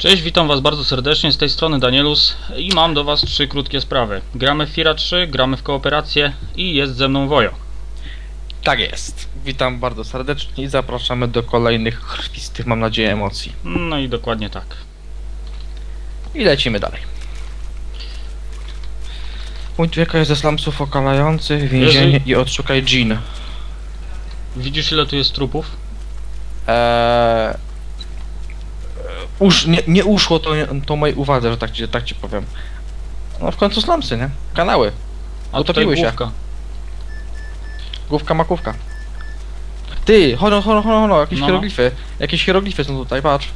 Cześć, witam was bardzo serdecznie, z tej strony Danielus i mam do was trzy krótkie sprawy. Gramy w Fira 3, gramy w kooperację i jest ze mną Wojo. Tak jest. Witam bardzo serdecznie i zapraszamy do kolejnych krwistych, mam nadzieję, emocji. No i dokładnie tak. I lecimy dalej. Uciekaj ze slumsów okalających, więzienie Jeżeli- i odszukaj Jean. Widzisz ile tu jest trupów? Eee... Usz, nie, nie uszło to, to mojej uwadze, że tak ci, tak ci powiem. No w końcu slumsy, nie? Kanały. A Utopiły się. główka. Główka makówka. Ty, holo, holo, holo, jakieś No. hieroglify. Jakieś hieroglify są tutaj, patrz.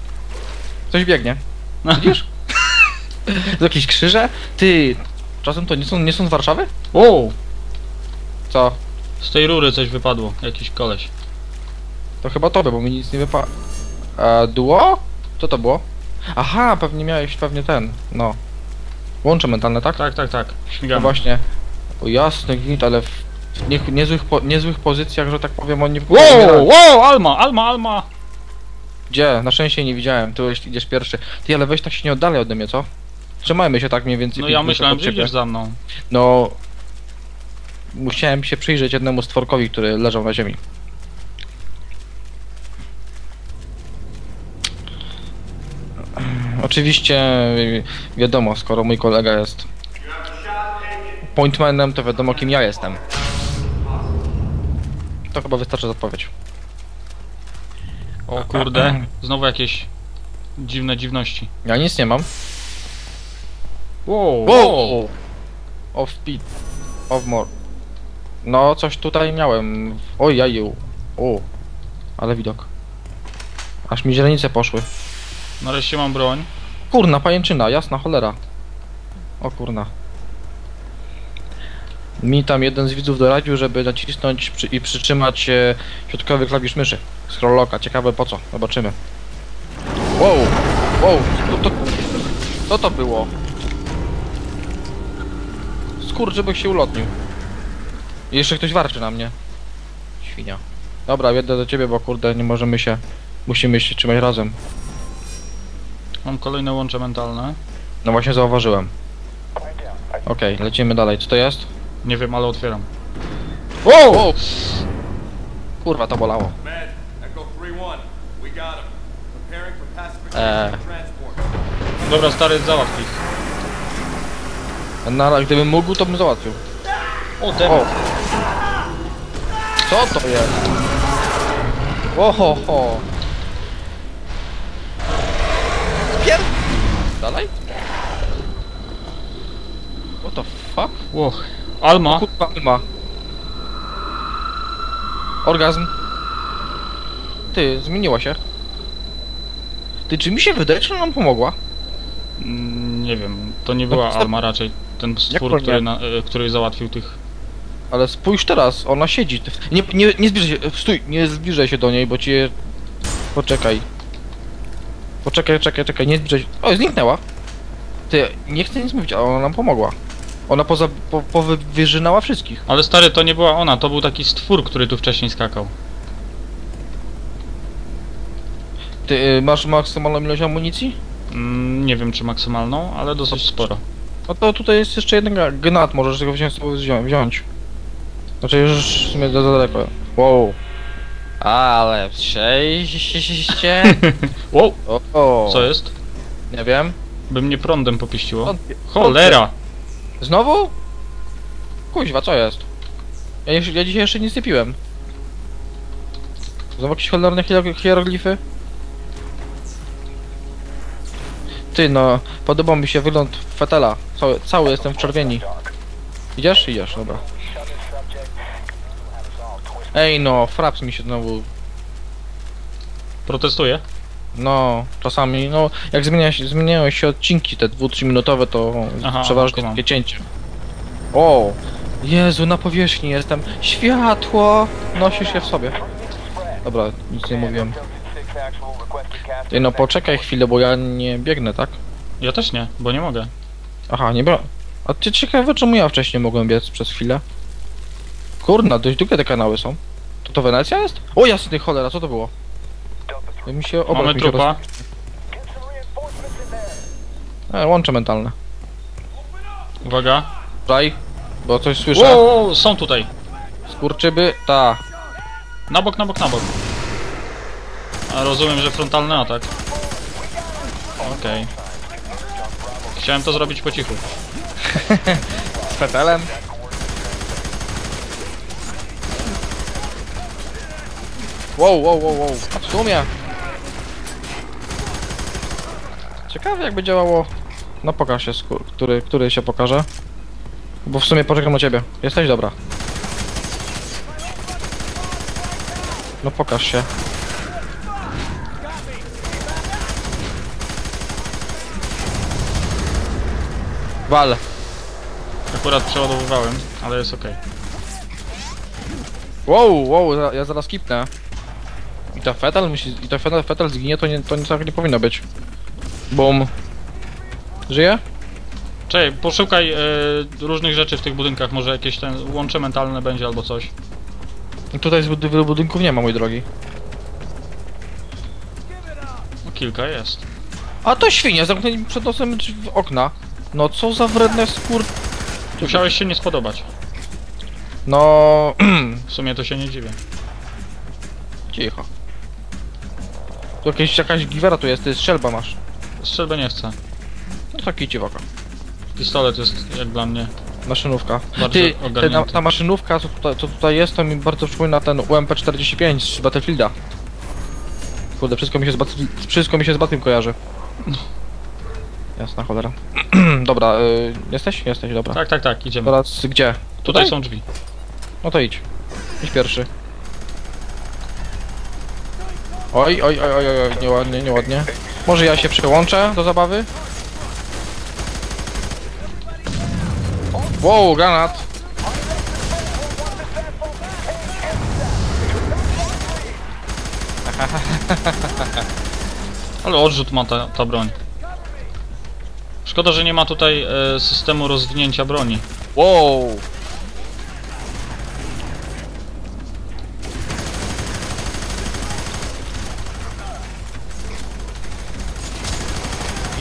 Coś biegnie. Widzisz? To jakieś krzyże? Ty, czasem to nie są, nie są z Warszawy? O! Co? Z tej rury coś wypadło, jakiś koleś. To chyba tobie, bo mi nic nie wypa... E, duo? Co to było? Aha, pewnie miałeś, pewnie ten, no. Łącze mentalne, tak? Tak, tak, tak. No Śmigamy. właśnie. O jasny gwint, ale w nie, niezłych, po, niezłych pozycjach, że tak powiem, oni Wow, wow, Alma, Alma, Alma! Gdzie? Na szczęście nie widziałem, tu jeśli idziesz pierwszy. Ty, ale weź tak się nie oddalaj ode mnie, co? Trzymajmy się tak mniej więcej. No ja myślałem, że idziesz za mną. No... Musiałem się przyjrzeć jednemu stworkowi, który leżał na ziemi. Oczywiście wi- wiadomo, skoro mój kolega jest pointmanem, to wiadomo kim ja jestem. To chyba wystarczy odpowiedź. O kurde, znowu jakieś dziwne dziwności. Ja nic nie mam. Wow, Wow! Of speed. Of more. No, coś tutaj miałem. O jaju. O. Ale widok. Aż mi źrenice poszły. Nareszcie mam broń. Kurna, pajęczyna, jasna cholera. O kurna. Mi tam jeden z widzów doradził, żeby nacisnąć przy, i przytrzymać e, środkowy klawisz myszy. Scrolloka, ciekawe po co, zobaczymy. Wow, wow, co to, co to było? Skurczybyk się ulotnił. I jeszcze ktoś warczy na mnie. Świnia. Dobra, jedę do ciebie, bo kurde, nie możemy się... Musimy się trzymać razem. Mam kolejne łącze mentalne. No właśnie zauważyłem. Okej, lecimy dalej. Co to jest? Nie wiem, ale otwieram. Wow! Kurwa, to bolało. Med, Echo 3-1. We got him. Preparing for pacification Eee. Dobra, stary, załatw ich. Na, gdybym mógł, to bym załatwił. O, O! demon. Co to jest? Oho, ho. Dalej? What the fuck? Ło. Alma. Kurwa, ma. Orgazm. Ty, zmieniła się. Ty, czy mi się wydaje, czy ona nam pomogła? Mm, Nie wiem, to nie była to- Alma raczej. Ten to stwór, nie? który, na, e, który załatwił tych. Ale spójrz teraz, ona siedzi. Ty- Nie, nie, nie zbliżaj się, stój, nie zbliżaj się do niej, bo cię... Poczekaj. Poczekaj, czekaj, czekaj, nie zbliżaj. O, zniknęła. Ty, nie chcę nic mówić, ale ona nam pomogła. Ona poza, po, powyżynała wszystkich. Ale stary, to nie była ona, to był taki stwór, który tu wcześniej skakał. Ty, y, masz maksymalną ilość amunicji? Mm, nie wiem czy maksymalną, ale dosyć sporo. No to tutaj jest jeszcze jeden gnat, możesz tego wziąć, wziąć. wziąć. Znaczy już w sumie za daleko. Wow. Ale przejście. Wow, O, o. co jest? Nie wiem. By mnie prądem popieściło. Cholera! Znowu? Kuźwa, co jest? Ja, jeszcze, ja dzisiaj jeszcze nic nie piłem. Znowu jakieś cholerne hier- hieroglify? Ty no, podobał mi się wygląd fetela. Cały, cały jestem w czerwieni. Idziesz? Idziesz, dobra. Ej no, fraps mi się znowu... Protestuję. No, czasami, no, jak zmienia się, zmieniają się odcinki te 2-3 minutowe, to Aha, przeważnie kumam. takie cięcie. O! Jezu, na powierzchni jestem. Światło! Nosisz je w sobie. Dobra, nic nie mówiłem. Ty no, poczekaj chwilę, bo ja nie biegnę, tak? Ja też nie, bo nie mogę. Aha, nie bra... A ty ciekawe, czemu ja wcześniej mogłem biec przez chwilę? Kurna, dość długie te kanały są. To to Wenecja jest? O jasny cholera, co to było? Jak mi się Mamy mi się trupa. roz... E, łącze mentalne. Uwaga. Raj, bo coś słyszę. Wow, są tutaj. Skurczyby, ta. Na bok, na bok, na bok. A rozumiem, że frontalny atak. Okej. Chciałem to zrobić po cichu. Z fetelem. Wow, wow, wow, wow. W sumie. Ciekawe jakby działało. No pokaż się, który, który się pokaże. Bo w sumie poczekam na ciebie. Jesteś dobra. No pokaż się. Wal. Akurat przeładowywałem, ale jest okej. Wow, wow, ja zaraz kipnę. I ta fetal musi, i ta fetal, fetal zginie, to nie, to nie, tak nie powinno być. Bum. Żyje? Czekaj, poszukaj e, różnych rzeczy w tych budynkach, może jakieś ten łącze mentalne będzie albo coś. Tutaj zbyt wielu budynków nie ma, mój drogi. No kilka jest. A to świnie, zamknęli mi przed nosem drzwi w okna. No co za wredne skór... Musiałeś się nie spodobać. No... W sumie to się nie dziwię. Cicho. Tu jakieś, jakaś giwera tu jest, ty strzelba masz. Strzelbę nie chcę. No taki oko. Pistolet jest jak dla mnie. Maszynówka. Bardzo Ty, te, ta, ta maszynówka, co tutaj, co tutaj jest, to mi bardzo przypomina ten UMP-45 z Battlefielda. Kurde, wszystko mi się z, Battle- wszystko mi się z kojarzy. Jasna cholera. dobra, y, jesteś? Jesteś, dobra. Tak, tak, tak, idziemy. Teraz gdzie? Tutaj są drzwi. No to idź. Idź pierwszy. Oj, oj, oj, oj, oj, nieładnie, nieładnie. Może ja się przyłączę do zabawy? Wow, granat! Ale odrzut ma ta, ta broń. Szkoda, że nie ma tutaj e, systemu rozwinięcia broni. Wow!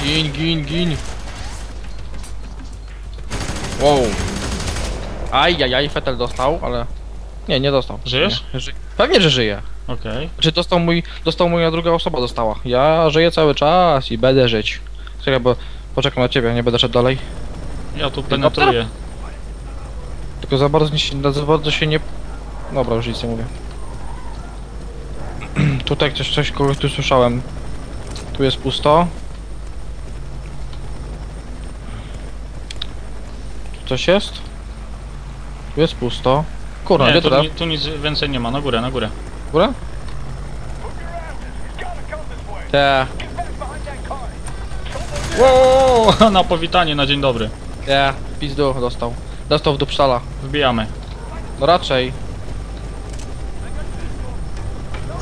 Gin, gin, gin. Wow. Ajajaj, Fetel dostał, ale... Nie, nie dostał. Żyjesz? Nie, ży... Pewnie, że żyje. Okej. Czy dostał mój... Dostał moja druga osoba dostała. Ja żyję cały czas i będę żyć. Czekaj, bo... Poczekam na ciebie, nie będę szedł dalej. Ja tu penetruję. Tylko za bardzo, nie- za bardzo się nie... Dobra, już nic nie mówię. Tutaj coś, coś kogoś tu słyszałem. Tu jest pusto. Coś jest? Tu jest pusto. Kurwa, Nie, gdzie tu, to ni- tu nic więcej nie ma. Na górę, na górę. Górę? Te, Wow, na powitanie, na dzień dobry. te, pizdu dostał. Dostał w dupsztala. Wbijamy. No raczej.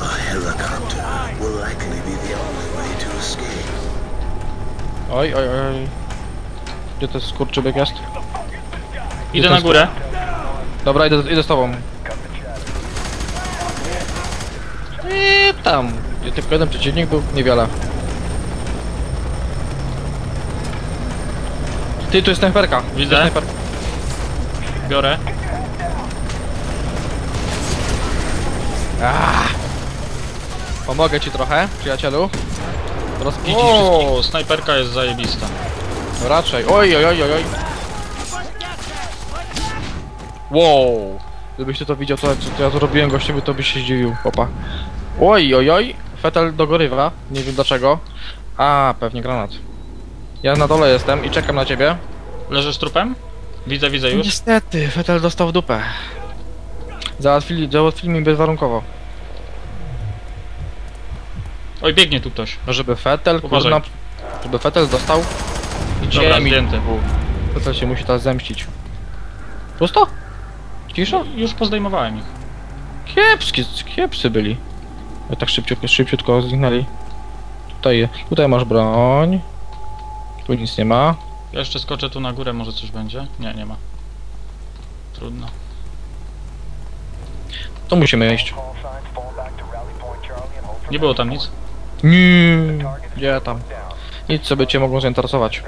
A helicopter will likely be the only way to escape. Oj, oj, oj. Gdzie ten skurczybyk jest? Idę na górę. Dobra, idę, idę z tobą. I tam. Gdzie tylko jeden przeciwnik był, niewiele. Ty, tu jest snajperka. Widzę. jest snajperka. Biorę. Ah. Pomogę ci trochę, przyjacielu. Rozpidzisz. Wow, snajperka jest zajebista. No raczej. Oj, oj, oj, oj, oj. Wow. Gdybyś ty to widział, co, co ja zrobiłem gościowi, to byś się zdziwił, chłopa. Oj, oj, oj. Fetel dogorywa. Nie wiem dlaczego. A, pewnie granat. Ja na dole jestem i czekam na ciebie. Leżysz trupem? Widzę, widzę już. Niestety, Fetel dostał w dupę. Załatwili, załatwili mi bezwarunkowo. Oj, biegnie tu ktoś. Żeby Fetel, Uważaj. kurna, żeby Fetel dostał Dobra, ziemi. zdjęty. Fetel się musi teraz zemścić. Pusto? Cisza? Już pozdejmowałem ich. Kiepskie, kiepscy byli. Ja tak szybciutko, szybciutko zginęli. Tutaj, tutaj masz broń. Tu nic nie ma. Ja jeszcze skoczę tu na górę, może coś będzie? Nie, nie ma. Trudno. To musimy iść. Nie było tam nic? Nie, gdzie tam? Nic sobie cię mogą zainteresować.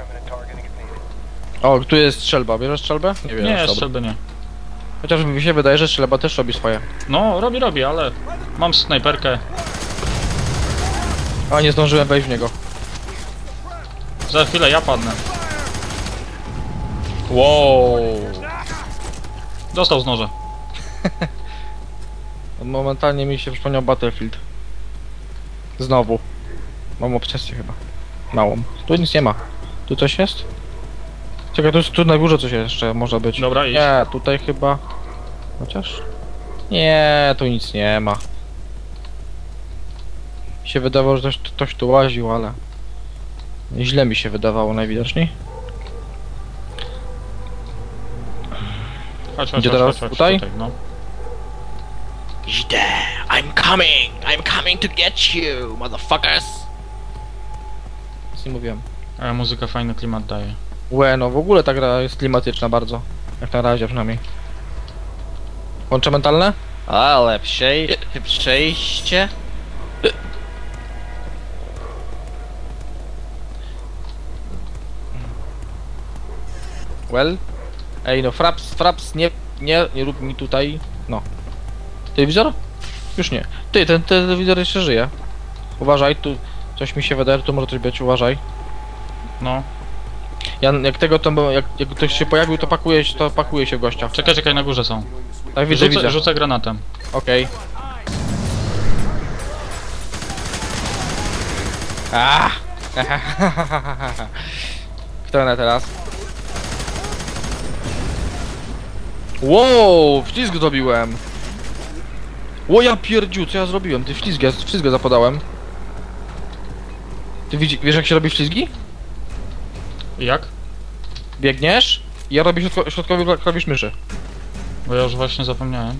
O, tu jest strzelba. Bierzesz strzelbę? Nie Nie, dobra. strzelby nie. Chociaż mi się wydaje, że strzelba też robi swoje. No, robi, robi, ale mam snajperkę. A nie zdążyłem wejść w niego. Za chwilę ja padnę. Wow. Dostał z noża. Momentalnie mi się przypomniał Battlefield. Znowu. Mam obsesję chyba. Małą. Tu nic nie ma. Tu coś jest? Czekaj, tu, tu na górze coś jeszcze może być. Dobra, idź. Nie, tutaj chyba... Chociaż... Nie, tu nic nie ma. Mi się wydawało, że ktoś, ktoś tu łaził, ale... Źle mi się wydawało najwidoczniej. Chodź, chodź, Gdzie chodź, teraz? chodź, chodź, Tutaj? no. Idę! I'm coming! I'm coming to get you, motherfuckers! Nic nie mówiłem. A muzyka fajny klimat daje. Łe, no w ogóle ta gra jest klimatyczna bardzo. Jak na razie przynajmniej. Łącze mentalne? Ale przej... przejście? Well? Ej no, Fraps, Fraps, nie, nie, nie rób mi tutaj, no. Telewizor? Już nie. Ty, ten telewizor jeszcze żyje. Uważaj, tu coś mi się wydaje, tu może coś być, uważaj. No. Ja, jak tego to, bo- jak, jak ktoś się pojawił, to pakuje, się- to pakuje się w gościa. Czekaj, czekaj, na górze są. Tak, widzę, Rzucę, widzę. rzucę granatem. Okej. Ah! Kto na teraz? Wow, wślizg zrobiłem. Ło ja pierdziu, co ja zrobiłem? Ty wślizgę, wślizgę zapodałem. Ty widzi, wiesz jak się robi ślizgi? Jak? Biegniesz i ja robię środko, środkowy klawisz myszy. Bo ja już właśnie zapomniałem.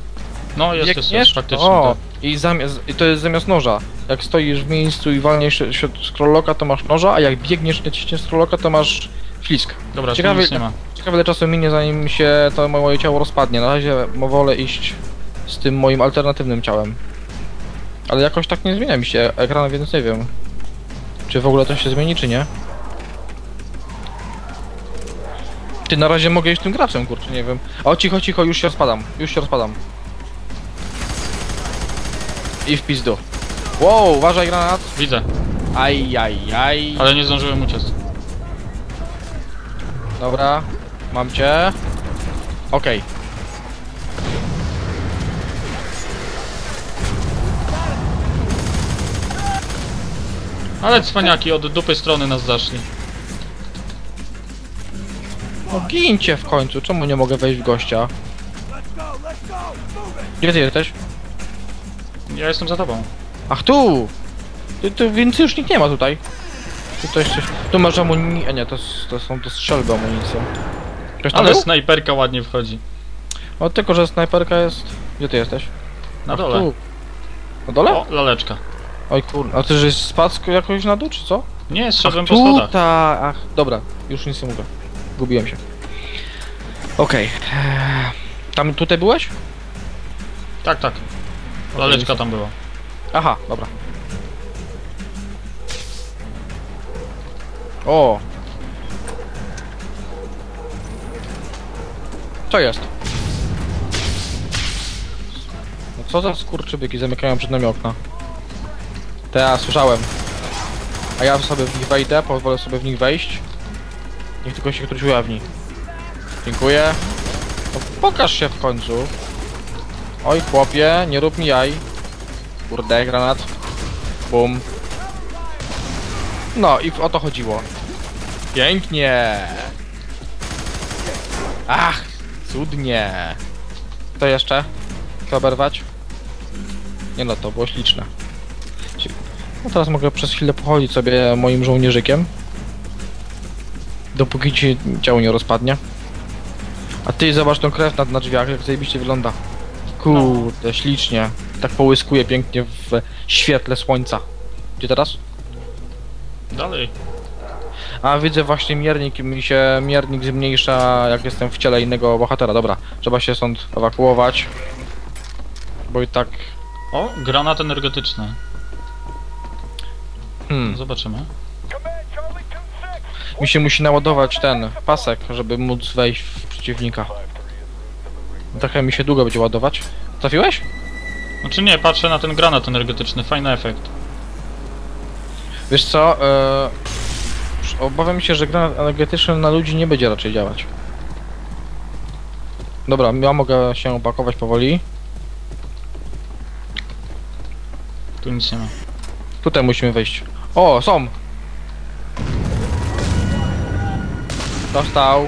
No, jest, jest, Biegniesz? jest, faktycznie. O, tak. i, zamiast, i to jest zamiast noża. Jak stoisz w miejscu i walniesz sz- scrolloka, to masz noża, a jak biegniesz i naciśniesz scrolloka, to masz ślisk. Dobra, Ciekawe- nic nie ma. Ciekawe ile czasu minie zanim się to moje ciało rozpadnie. Na razie wolę iść z tym moim alternatywnym ciałem. Ale jakoś tak nie zmienia mi się ekran, więc nie wiem. Czy w ogóle to się zmieni, czy nie? Ty na razie mogę iść tym graczem, kurczę, nie wiem. O, cicho, cicho, już się rozpadam. Już się rozpadam. I w pizdu. Wow, uważaj granat. Widzę, Aj, aj, aj. ale nie zdążyłem uciec. Dobra, mam cię. Okej. Ale cwaniaki od dupy strony nas zaszli. No gincie w końcu, czemu nie mogę wejść w gościa? Gdzie ty jesteś? Ja jestem za tobą. Ach tu! Tu, tu więcej już nikt nie ma tutaj. Tu to jeszcze... Tu masz amunic... A nie, to, to są to strzelby amunicją. Ktoś tam Ale był? snajperka ładnie wchodzi. O, tylko że snajperka jest... Gdzie ty jesteś? Na Ach, dole. Tu. Na dole? O, laleczka. Oj kur... A ty żeś spadł jakoś na dół, czy co? Nie, Ach, zszedłem po schodach. tutaj! Ach, dobra. Już nic nie mówię. Gubiłem się. Okej. Eee, Tam, tutaj byłeś? Tak, tak. Laleczka tam była. Aha, dobra. O! Co jest? No co za skurczybyki zamykają przed nami okna? Teraz słyszałem. A ja sobie w nich wejdę, pozwolę sobie w nich wejść. Niech tylko się ktoś ujawni. Dziękuję. No, pokaż się w końcu. Oj chłopie, nie rób mi jaj. Kurde, granat. Bum. No i o to chodziło. Pięknie. Ach, cudnie. Co jeszcze? Chcę oberwać? Nie no, to było śliczne. No teraz mogę przez chwilę pochodzić sobie moim żołnierzykiem. Dopóki ci ciało nie rozpadnie. A ty zobacz tą krew na, na drzwiach, jak zajebiście wygląda. Kurde, ślicznie. Tak połyskuje pięknie w świetle słońca. Gdzie teraz? Dalej. A widzę właśnie miernik, mi się miernik zmniejsza jak jestem w ciele innego bohatera. Dobra, trzeba się stąd ewakuować. Bo i tak... O, granat energetyczny. Hmm. Zobaczymy. Mi się musi naładować ten pasek, żeby móc wejść w przeciwnika. Trochę mi się długo będzie ładować. Trafiłeś? Znaczy nie, patrzę na ten granat energetyczny, fajny efekt. Wiesz co, e, obawiam się, że granat energetyczny na ludzi nie będzie raczej działać. Dobra, ja mogę się opakować powoli. Tu nic nie ma. Tutaj musimy wejść. O, są! Dostał.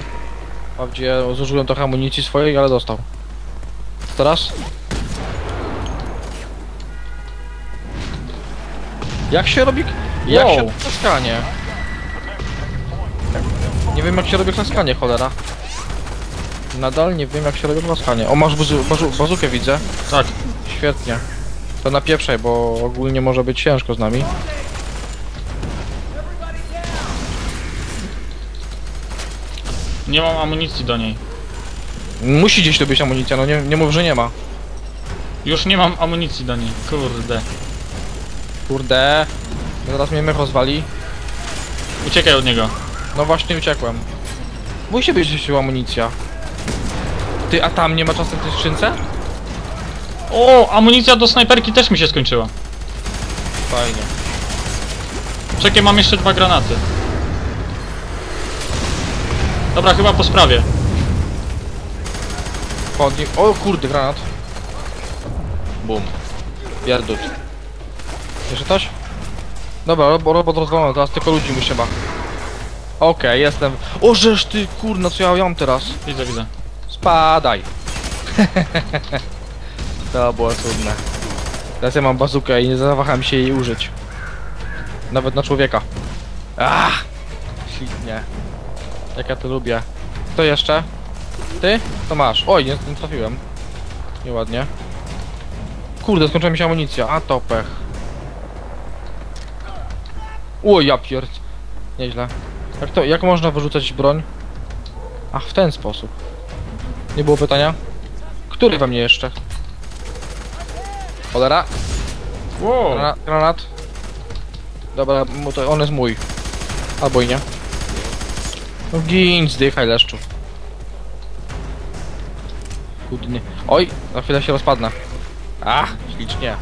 Wprawdzie zużyłem trochę amunicji swojej, ale dostał. Teraz? Jak się robi... Jak Wow. się robi klaskanie? Nie wiem jak się robi klaskanie, cholera. Nadal nie wiem jak się robi klaskanie. O, masz bazu bazu bazukę widzę. Tak, Świetnie. To napieprzaj, bo ogólnie może być ciężko z nami. Nie mam amunicji do niej. Musi gdzieś tu być amunicja, no nie, nie mów, że nie ma. Już nie mam amunicji do niej, kurde. Kurde. Zaraz mnie mech rozwali. Uciekaj od niego. No właśnie uciekłem. Musi być gdzieś tu amunicja. Ty, a tam nie ma czasem w tej skrzynce? O, amunicja do snajperki też mi się skończyła. Fajnie. Czekaj, mam jeszcze dwa granaty. Dobra, chyba po sprawie. Podni... O kurde, granat. Bum. Pierdut. Jeszcze coś? Dobra, rob robot rozwalony, teraz tylko ludzi mu trzeba. Okej, jestem. O, żeż ty, kurna, co ja mam teraz? Widzę, widzę. Spadaj. to było cudne. Teraz ja mam bazukę i nie zawaham się jej użyć. Nawet na człowieka. Ach! Świetnie. Jak ja to lubię. Kto jeszcze? Ty? To masz. Oj, nie, nie trafiłem. Nieładnie. Kurde, skończyła mi się amunicja. A to pech. O, ja pierd... Nieźle. Jak to, jak można wyrzucać broń? Ach, w ten sposób. Nie było pytania? Który we mnie jeszcze? Cholera, Wow. granat. granat. Dobra, to on jest mój. Albo i nie. No gin, zdychaj leszczu. Kudnie. Oj, za chwilę się rozpadnę. Ach, ślicznie.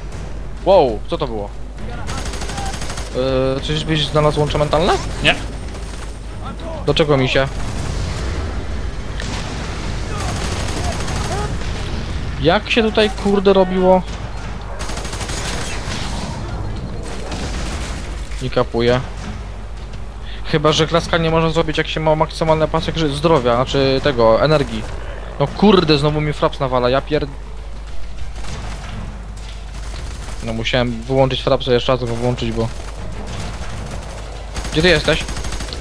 Wow, co to było? Yy, czyżbyś znalazł łącze mentalne? Nie. Do czego mi się? Jak się tutaj kurde robiło? Nie kapuję. Chyba, że klaskanie można zrobić jak się ma maksymalny pasek zdrowia, znaczy tego, energii. No kurde, znowu mi fraps nawala, ja pierd... No musiałem wyłączyć frapsa jeszcze raz go włączyć, bo... Gdzie ty jesteś?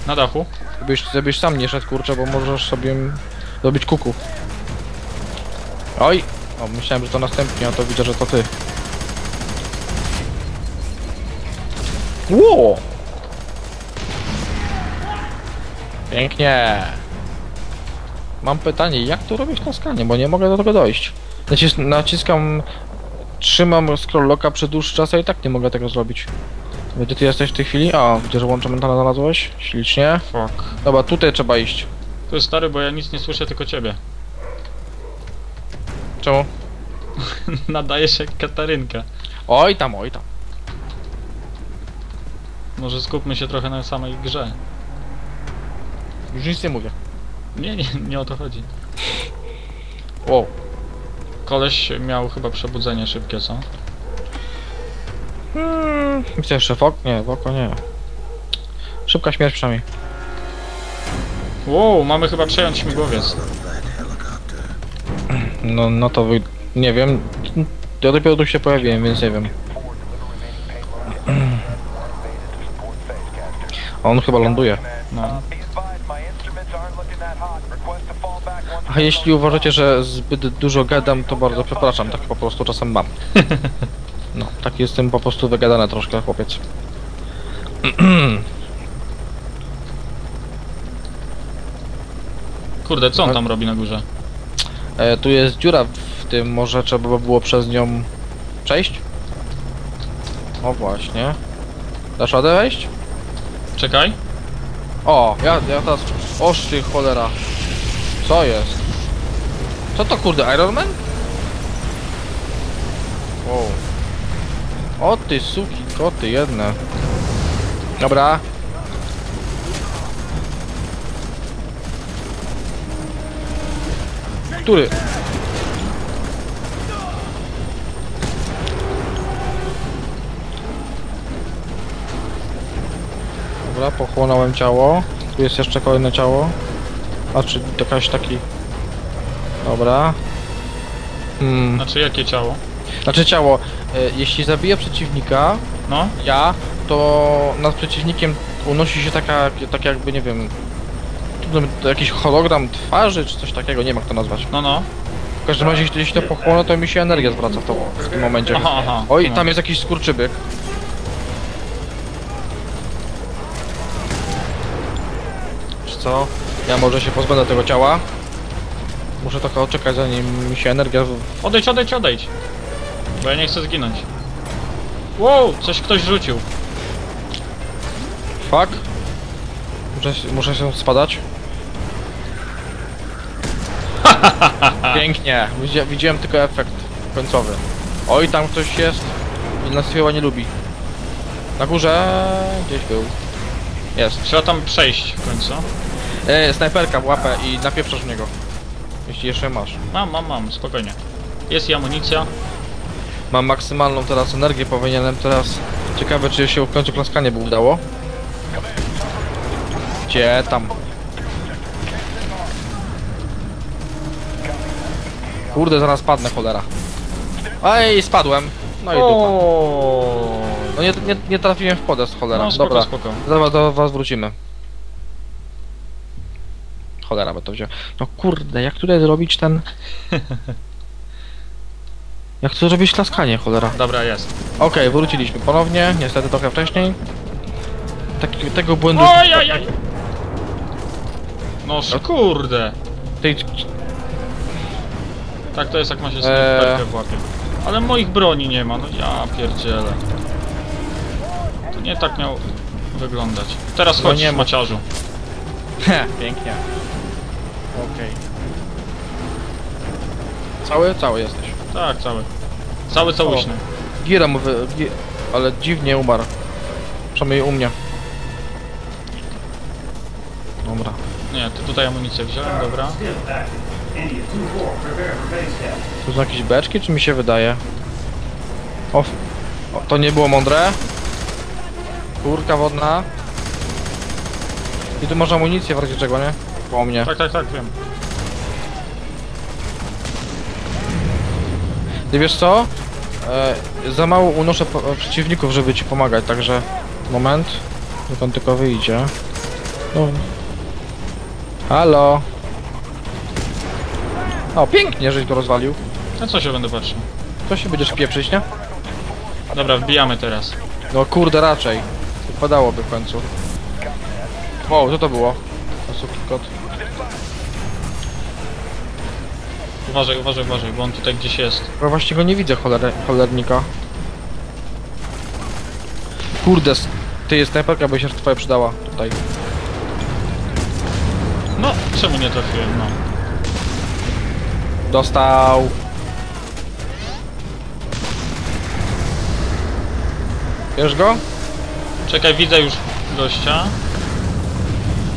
Na dachu. Żebyś, żebyś sam nie szedł, kurczę, bo możesz sobie zrobić kuku. Oj! O, myślałem, że to następnie, a to widzę, że to ty. Ło! Pięknie! Mam pytanie, jak tu robić klaskanie, bo nie mogę do tego dojść. Nacis naciskam... Trzymam scroll locka przez dłuższy czas, a i tak nie mogę tego zrobić. Gdzie ty jesteś w tej chwili? A, widzę, że mentala znalazłeś. Ślicznie. Fuck. Dobra, tutaj trzeba iść. To jest stary, bo ja nic nie słyszę, tylko ciebie. Czemu? Nadaje się jak Katarynka. Oj tam, oj tam. Może skupmy się trochę na samej grze. Już nic nie mówię. Nie, nie, nie o to chodzi. Wow. Koleś miał chyba przebudzenie szybkie, co? Hmm, myślę jeszcze wok? Nie, woko nie. Szybka śmierć przynajmniej. Wow, mamy chyba przejąć śmigłowiec. No, no to wy... nie wiem. Ja dopiero tu się pojawiłem, więc nie wiem. On chyba ląduje. No. A jeśli uważacie, że zbyt dużo gadam, to bardzo przepraszam, tak po prostu czasem mam. No, tak jestem po prostu wygadany troszkę, chłopiec. Kurde, co on tam robi na górze? E, tu jest dziura w tym, może trzeba by było przez nią przejść? O właśnie. Dasz radę wejść? Czekaj. O, ja, ja teraz... Oż ty cholera. Co jest? Co to kurde, Iron Man? Wow. O ty suki, koty jedne. Dobra. Który? Dobra, pochłonąłem ciało. Tu jest jeszcze kolejne ciało. A czy jakaś taki... Dobra. Hmm. Znaczy jakie ciało? Znaczy ciało, e, jeśli zabiję przeciwnika, No, ja, to nad przeciwnikiem unosi się taka, tak jakby, nie wiem, trudno mi- to jakiś hologram twarzy, czy coś takiego, nie wiem jak to nazwać. no, no. W każdym razie, jeśli to pochłonę, to mi się energia zwraca w, to, w tym momencie. Aha, aha. Oj, no. tam jest jakiś skurczybyk. Czy co? Ja może się pozbędę tego ciała. Muszę trochę odczekać, zanim mi się energia... Odejdź, odejdź, odejdź. Bo ja nie chcę zginąć. Wow, coś ktoś rzucił. Fuck. Muszę, się- muszę się spadać. Pięknie. Widzi- Widziałem tylko efekt końcowy. Oj, tam ktoś jest i nas chyba nie lubi. Na górze gdzieś był. Jest. Trzeba tam przejść w końcu. E, snajperka w łapę i napieprzasz w niego. Jeśli jeszcze masz. Mam, mam, mam, spokojnie. Jest i amunicja. Mam maksymalną teraz energię, powinienem teraz... Ciekawe, czy się w końcu klaskanie by udało. Gdzie tam? Kurde, zaraz padnę, cholera. Ej, spadłem. No i dupa. No nie, nie, nie trafiłem w podest, cholera. No spoko, Dobra, spoko. zaraz do was wrócimy. Cholera, by to wziął. No kurde, jak tutaj zrobić ten... Jak tu zrobić klaskanie, cholera? Dobra, jest. Okej, wróciliśmy ponownie, niestety trochę wcześniej. Tak, tego błędu... Oj, oj, oj. No kurde. Tej, Tak to jest jak ma się Eee. w łapie. Ale moich broni nie ma, no ja pierdzielę. To nie tak miał wyglądać. Teraz No chodź, nie ma. maciarzu. He, pięknie. Okej. Cały? Cały jesteś. Tak, cały. Cały całuśny. Gira mu wy... Gi... Ale dziwnie umarł. Przynajmniej u mnie. Dobra. Nie, ty tutaj amunicję wziąłem, dobra. Tu są jakieś beczki, czy mi się wydaje? O, f- o to nie było mądre. Kurka wodna. I tu masz amunicję w razie czego, nie? Po mnie. Tak, tak, tak, wiem. Ty wiesz co? E, za mało unoszę przeciwników, żeby ci pomagać, także... Moment. Niech on tylko wyjdzie. No. Halo. O, pięknie, żeś go rozwalił. Na co się będę patrzył? To się będziesz pieprzyć, nie? Dobra, wbijamy teraz. No kurde, raczej. Wypadałoby w końcu. Wow, co to było? Osuki kot. Uważaj, uważaj, uważaj, bo on tutaj gdzieś jest. Ja właśnie go nie widzę, choler cholernika. Kurde, s- ty jest snajperka, by się twoja przydała tutaj. No, czemu nie trafiłem, no. Dostał. Wiesz go? Czekaj, widzę już gościa.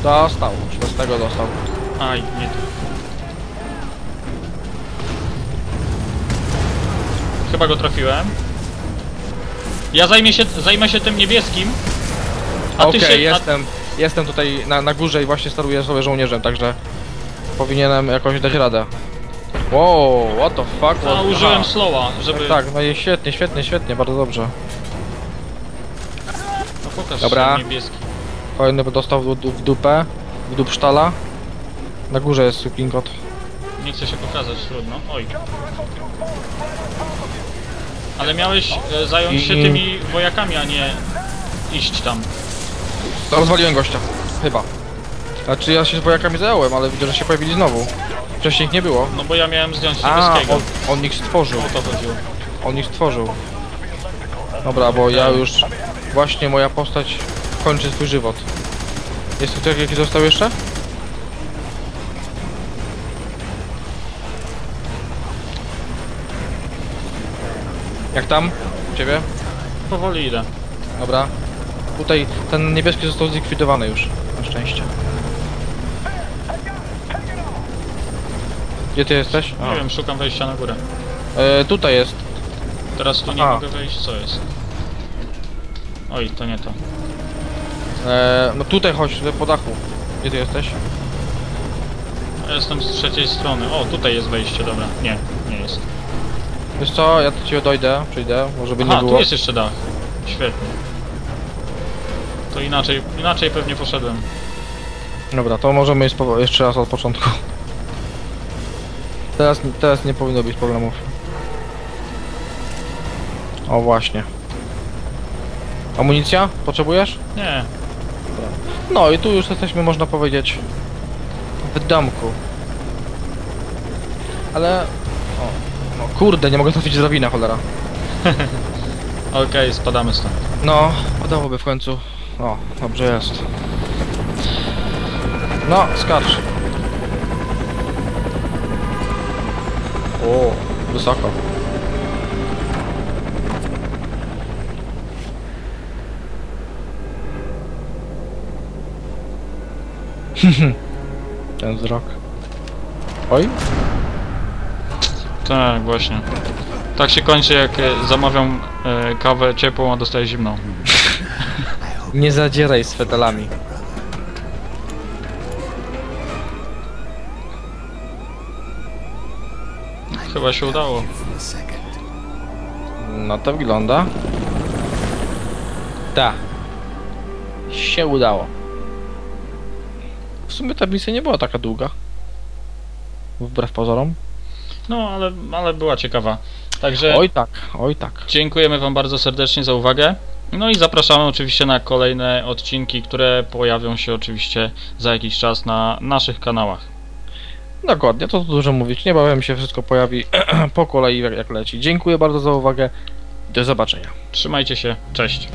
Dostał. Czy z tego dostał? Aj, nie tu. Chyba go trafiłem. Ja zajmę się, zajmę się tym niebieskim. A ty Okej, się... jestem. Jestem tutaj na, na górze i właśnie steruję sobie żołnierzem, także powinienem jakoś dać radę. Wow, what the fuck? A, What- użyłem Aha. slowa, żeby... Tak, no i świetnie, świetnie, świetnie, bardzo dobrze. No pokaż Dobra. niebieski. Kolejny dostał w, du- w dupę, w dup sztala. Na górze jest sukinkot. Nie chcę się pokazać, trudno. Oj. Ale miałeś e, zająć się I- tymi wojakami, a nie iść tam. Rozwaliłem gościa, chyba. Znaczy ja się z wojakami zająłem, ale widzę, że się pojawili znowu. Wcześniej ich nie było. No bo ja miałem zdjąć A, niebieskiego. on, on ich stworzył, O to chodziło. on ich stworzył. Dobra, bo ja już... Właśnie moja postać kończy swój żywot. Jest tu ktoś, jaki został jeszcze? Jak tam? U Ciebie? Powoli idę. Dobra. Tutaj ten niebieski został zlikwidowany już. Na szczęście. Gdzie ty jesteś? Nie wiem, szukam wejścia na górę. E, tutaj jest. Teraz tu nie Aha. mogę wejść, co jest? Oj, to nie to. E, no tutaj chodź, tutaj po dachu. Gdzie ty jesteś? Ja jestem z trzeciej strony. O, tutaj jest wejście, dobra. Nie, nie jest. Wiesz co, ja do ciebie dojdę, przyjdę, może by nie Aha, było. tu jest jeszcze dach. Świetnie. To inaczej, inaczej pewnie poszedłem. Dobra, to możemy iść po- jeszcze raz od początku. Teraz, teraz nie powinno być problemów. O właśnie. Amunicja? Potrzebujesz? Nie, No i tu już jesteśmy, można powiedzieć, w domku. Ale... O, no kurde, nie mogę trafić z drabina, cholera. okej, spadamy stąd. No, udałoby w końcu. O, dobrze jest. No, skacz. O, wysoko. Ten wzrok. Oj, Tak, właśnie. Tak się kończy, jak e, zamawiam e, kawę ciepłą, a dostaję zimną. nie zadzieraj z fetelami. Chyba się udało. No to wygląda. Tak. Się udało. W sumie ta misja nie była taka długa. Wbrew pozorom. No, ale, ale była ciekawa. Także Oj tak, oj tak. dziękujemy Wam bardzo serdecznie za uwagę. No i zapraszamy oczywiście na kolejne odcinki, które pojawią się oczywiście za jakiś czas na naszych kanałach. Dokładnie, to dużo mówić. Niebawem się wszystko pojawi po kolei jak leci. Dziękuję bardzo za uwagę. Do zobaczenia. Trzymajcie się, cześć.